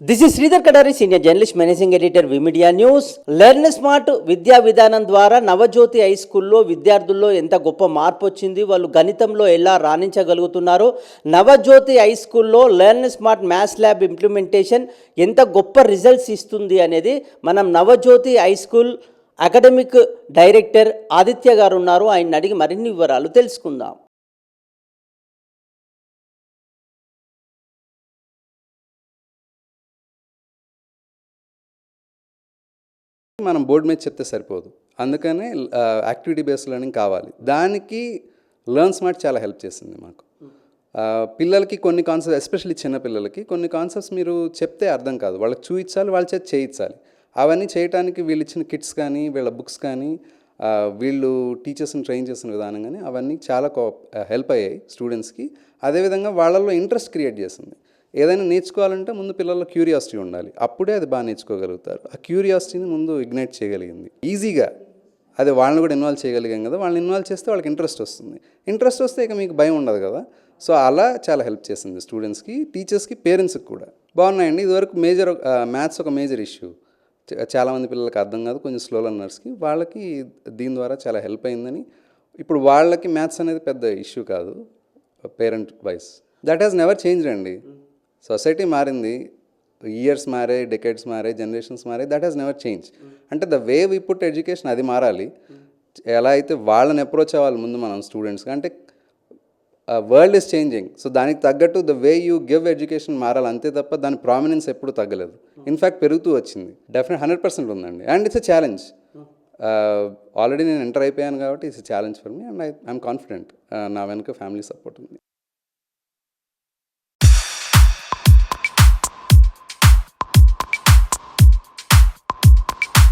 This is Sridhar Kadari senior journalist managing editor V media news learn smart విద్యా విధానం ద్వారా Navajyothi high స్కూల్లో విద్యార్థుల్లో ఎంత గొప్ప మార్పు వచ్చింది వాళ్ళు గణితంలో ఎలా రాణించగలుగుతున్నారో నవజ్యోతి హై స్కూల్లో learn smart maths lab implementation ఎంత గొప్ప రిజల్ట్స్ ఇస్తుంది అనేది మనం Navajyothi high school academic director Aditya గారు ఉన్నారు. ఆయన అడిగి మరిన్ని వివరాలు తెలుసుకుందాం. మనం బోర్డు మీద చెప్తే సరిపోదు. అందుకనే యాక్టివిటీ బేస్డ్ లెర్నింగ్ కావాలి. దానికి లెర్న్ స్మార్ట్ చాలా హెల్ప్ చేసింది మాకు. పిల్లలకి కొన్ని కాన్సెప్ట్స్ ఎస్పెషల్లీ చిన్నపిల్లలకి కొన్ని కాన్సెప్ట్స్ మీరు చెప్తే అర్థం కాదు. వాళ్ళకి చూయించాలి వాళ్ళ చేతి చేయించాలి. అవన్నీ చేయడానికి వీళ్ళు ఇచ్చిన కిట్స్ కానీ వీళ్ళ బుక్స్ కానీ వీళ్ళు టీచర్స్ని ట్రైన్ చేసిన విధానం కానీ అవన్నీ చాలా హెల్ప్ అయ్యాయి స్టూడెంట్స్కి అదేవిధంగా వాళ్ళల్లో ఇంట్రెస్ట్ క్రియేట్ చేసింది. ఏదైనా నేర్చుకోవాలంటే ముందు పిల్లల్లో క్యూరియాసిటీ ఉండాలి. అప్పుడే అది బాగా నేర్చుకోగలుగుతారు. ఆ క్యూరియాసిటీని ముందు ఇగ్నైట్ చేయగలిగింది. ఈజీగా అదే వాళ్ళని కూడా ఇన్వాల్వ్ చేయగలిగాం కదా వాళ్ళని ఇన్వాల్వ్ చేస్తే వాళ్ళకి ఇంట్రెస్ట్ వస్తుంది. ఇంట్రెస్ట్ వస్తే ఇక మీకు భయం ఉండదు కదా. సో అలా చాలా హెల్ప్ చేసింది స్టూడెంట్స్కి టీచర్స్కి పేరెంట్స్కి కూడా. బాగున్నాయండి. ఇదివరకు మేజర్ మ్యాథ్స్ ఒక మేజర్ ఇష్యూ. చాలామంది పిల్లలకి అర్థం కాదు. కొంచెం స్లో లర్నర్స్కి వాళ్ళకి దీని ద్వారా చాలా హెల్ప్ అయిందని. ఇప్పుడు వాళ్ళకి మ్యాథ్స్ అనేది పెద్ద ఇష్యూ కాదు parent wise. That has never change అండి. సొసైటీ మారింది. ఇయర్స్ మారే డెకెట్స్ మారే జనరేషన్స్ మారే దట్ హ్యాస్ నెవర్ చేంజ్ అంటే the way we put education అది మారాలి. ఎలా అయితే వాళ్ళని అప్రోచ్ అవ్వాలి ముందు మనం స్టూడెంట్స్కి అంటే వరల్డ్ ఇస్ చేంజింగ్ సో దానికి తగ్గట్టు the way you give education మారాలి. అంతే తప్ప దాని ప్రామినెన్స్ ఎప్పుడు తగ్గలేదు. ఇన్ఫ్యాక్ట్ పెరుగుతూ వచ్చింది. డెఫినెట్ హండ్రెడ్ పర్సెంట్ ఉందండి. And it's a challenge already నేను ఎంటర్ అయిపోయాను కాబట్టి it's challenge for me and I I'm confident నా వెనుక ఫ్యామిలీ సపోర్ట్ ఉంది.